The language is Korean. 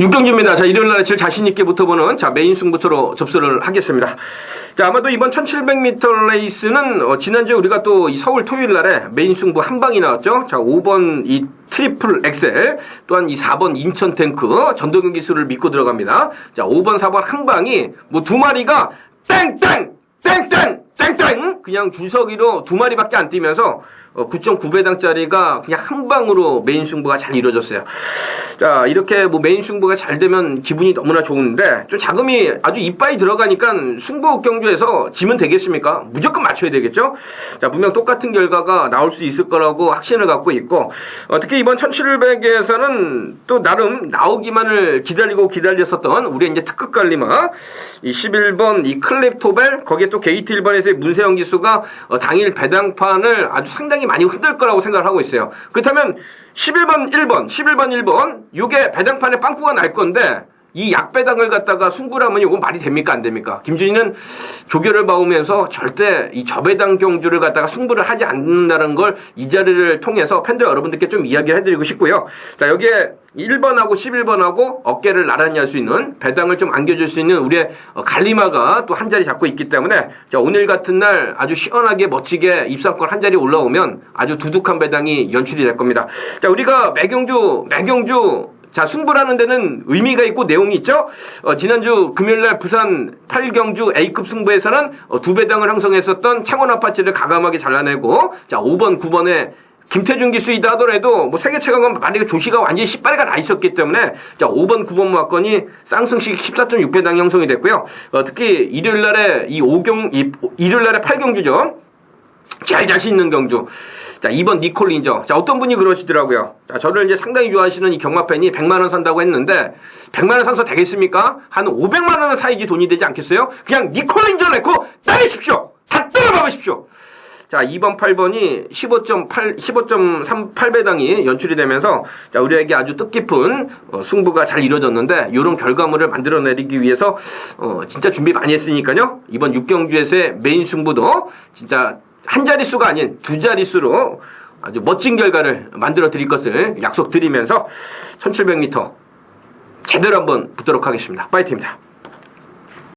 육경주입니다. 자, 일요일 날 제일 자신있게 붙어보는, 자, 메인 승부처로 접수를 하겠습니다. 자, 아마도 이번 1700m 레이스는, 어, 지난주에 우리가 또 이 서울 토요일 날에 메인 승부 한 방이 나왔죠. 자, 5번 이 트리플 엑셀, 또한 이 4번 인천 탱크, 전동경 기술을 믿고 들어갑니다. 자, 5번, 4번 한 방이, 뭐 두 마리가 땡땡! 땡땡! 땡땡! 그냥 줄서기로 두 마리밖에 안 뛰면서, 어, 9.9배당짜리가 그냥 한 방으로 메인 승부가 잘 이루어졌어요. 자, 이렇게 뭐 메인 승부가 잘 되면 기분이 너무나 좋은데, 좀 자금이 아주 이빠이 들어가니까 승부 경주에서 지면 되겠습니까? 무조건 맞춰야 되겠죠? 자, 분명 똑같은 결과가 나올 수 있을 거라고 확신을 갖고 있고, 어, 특히 이번 1700에서는 또 나름 나오기만을 기다리고 기다렸었던 우리 이제 특급 관리마, 이 11번 이 클랩토벨, 거기에 또 게이트 1번에서의 문세영 기수가 어, 당일 배당판을 아주 상당히 많이 흔들 거라고 생각을 하고 있어요. 그렇다면 11번 1번, 11번 1번, 요게 배당판에 빵꾸가 날 건데, 이 약배당을 갖다가 승부라면 이거 말이 됩니까 안 됩니까? 김준희는 조교를 봐오면서 절대 이 저배당 경주를 갖다가 승부를 하지 않는다는 걸 이 자리를 통해서 팬들 여러분들께 좀 이야기를 해드리고 싶고요. 자 여기에 1번하고 11번하고 어깨를 나란히 할 수 있는 배당을 좀 안겨줄 수 있는 우리의 어, 갈리마가 또 한 자리 잡고 있기 때문에 자 오늘 같은 날 아주 시원하게 멋지게 입상권 한 자리 올라오면 아주 두둑한 배당이 연출이 될 겁니다. 자 우리가 매경주 매경주 자, 승부라는 데는 의미가 있고 내용이 있죠? 어, 지난주 금요일날 부산 8경주 A급 승부에서는 어, 두 배당을 형성했었던 창원 아파트를 가감하게 잘라내고, 자, 5번, 9번에 김태준 기수이다 하더라도 뭐 세계 최강은 만약에 조시가 완전히 시빠리가 나 있었기 때문에 자 5번 9번 마건이 쌍승식 14.6배당 형성이 됐고요. 어, 특히 일요일 날에 이 5경 이 일요일 날에 8경주죠. 제일 자신 있는 경주. 자, 2번 니콜 린저. 자, 어떤 분이 그러시더라고요. 자, 저를 이제 상당히 좋아하시는 이 경마 팬이 100만원 산다고 했는데, 100만원 산서 되겠습니까? 한 500만원은 사이지 돈이 되지 않겠어요? 그냥 니콜 내고 따르십시오! 다 때려박으십시오! 자, 2번, 8번이 15.8, 15.38배당이 연출이 되면서, 자, 우리에게 아주 뜻깊은 어, 승부가 잘 이루어졌는데, 이런 결과물을 만들어내기 위해서, 어, 진짜 준비 많이 했으니까요. 이번 6경주에서의 메인 승부도 진짜 한 자릿수가 아닌 두 자릿수로 아주 멋진 결과를 만들어 드릴 것을 약속드리면서 1700m 제대로 한번 붙도록 하겠습니다. 파이팅입니다.